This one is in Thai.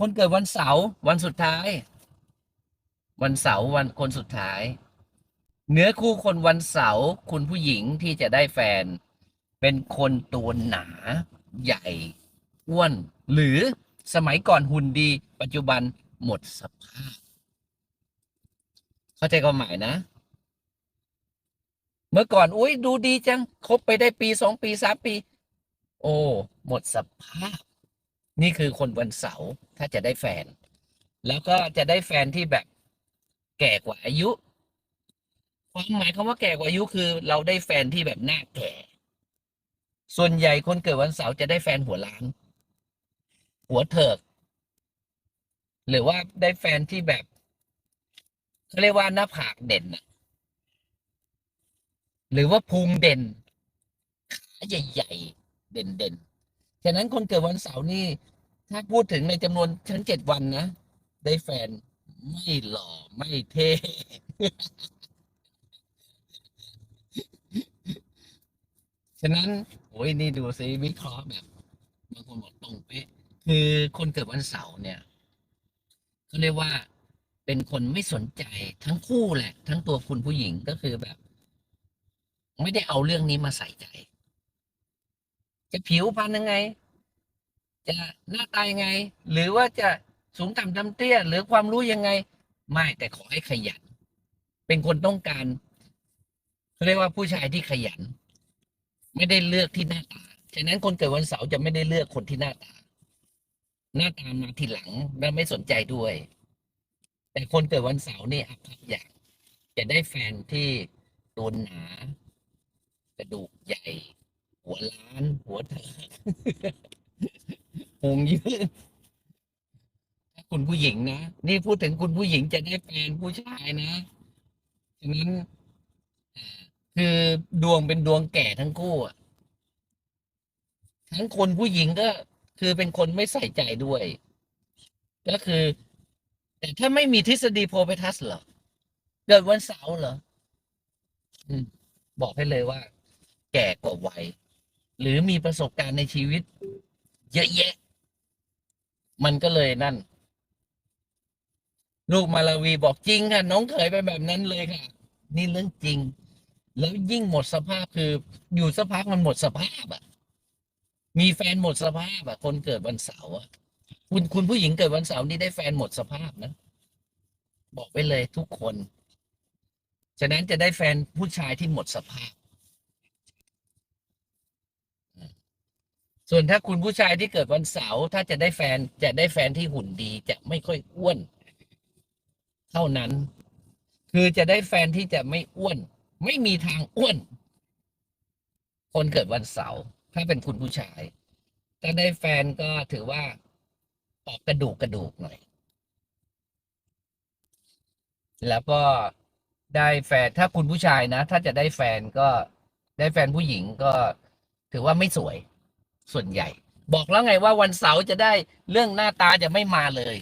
คนเกิดวันเสาร์วันสุดท้าย วันเสาร์วันคนสุดท้าย เนื้อคู่คนวันเสาร์คุณผู้หญิงที่จะได้แฟน เป็นคนตัวหนาใหญ่อ้วน หรือสมัยก่อนหุ่นดี ปัจจุบันหมดสภาพ เข้าใจความหมายนะ เมื่อก่อนอุ้ยดูดีจังคบไปได้ปีสองปีสามปี โอ้ หมดสภาพ นี่คือคนวันเสาร์ถ้าจะได้แฟน แล้วก็จะได้แฟนที่แบบแก่กว่าอายุความหมายคำว่าแก่กว่าอายุคือ เราได้แฟนที่แบบหน้าแก่ ส่วนใหญ่คนเกิดวันเสาร์จะได้แฟนหัวล้าน หัวเถิก หรือว่าได้แฟนที่แบบเขาเรียกว่าหน้าผากเด่นหรือว่าพุงเด่นขาใหญ่ ๆ เด่นๆ ฉะนั้นคนเกิดวันเสาร์นี่ ถ้าพูดถึงในจำนวนชั้นเจ็ดวันนะ ได้แฟนไม่หล่อไม่เท่ฉะนั้นโอ้ยนี่ดูซิวิเคราะห์แบบบางคนบอกตรงเป๊ะคือคนเกิดวันเสาร์เนี่ยเขาเรียกว่าเป็นคนไม่สนใจทั้งคู่แหละ ทั้งตัวคุณผู้หญิงก็คือแบบ ไม่ได้เอาเรื่องนี้มาใส่ใจ จะผิวพรรณยังไง จะหน้าตายังไง หรือว่าจะสูงต่ำดำเตี้ย หรือความรู้ยังไง ไม่แต่ขอให้ขยัน เป็นคนต้องการเขาเรียกว่าผู้ชายที่ขยัน ไม่ได้เลือกที่หน้าตาฉะนั้นคนเกิดวันเสาร์จะไม่ได้เลือกคนที่หน้าตา หน้าตามาทีหลังและไม่สนใจด้วย แต่คนเกิดวันเสาร์นี่อัพอยางจะได้แฟนที่ตัวหนา กระดูกใหญ่ หัวล้าน หัวเถิก หงยืดถ้าคุณผู้หญิงนะ นี่พูดถึงคุณผู้หญิงจะได้แฟนผู้ชายนะฉะนั้นคือดวงเป็นดวงแก่ทั้งคู่อะทั้งคนผู้หญิงก็คือเป็นคนไม่ใส่ใจด้วย ก็คือ แต่ถ้าไม่มีทฤษฎีโพเพทัสเหรอเกิดวันเสาร์เหรอบอกให้เลยว่า แก่กว่าวัยหรือมีประสบการณ์ในชีวิต เยอะแยะ มันก็เลยนั่น ลูกมาลาวีบอกจริงค่ะ น้องเคยไปแบบนั้นเลยค่ะ นี่เรื่องจริง แล้วยิ่งหมดสภาพคืออยู่สักพักมันหมดสภาพอะ มีแฟนหมดสภาพอะ คนเกิดวันเสาร์อะคุณคุณผู้หญิงเกิดวันเสาร์นี่ได้แฟนหมดสภาพนะ บอกไปเลยทุกคน ฉะนั้นจะได้แฟนผู้ชายที่หมดสภาพ ส่วนถ้าคุณผู้ชายที่เกิดวันเสาร์ถ้าจะได้แฟนจะได้แฟนที่หุ่นดี จะไม่ค่อยอ้วน เท่านั้น คือจะได้แฟนที่จะไม่อ้วน ไม่มีทางอ้วน คนเกิดวันเสาร์ถ้าเป็นคุณผู้ชายถ้าได้แฟนก็ถือว่าออกกระดูกกระดูกหน่อย แล้วก็ได้แฟนถ้าคุณผู้ชายนะ ถ้าจะได้แฟนก็ได้แฟนผู้หญิงก็ถือว่าไม่สวย ส่วนใหญ่ บอกแล้วไงว่าวันเสาร์จะได้เรื่องหน้าตาจะไม่มาเลย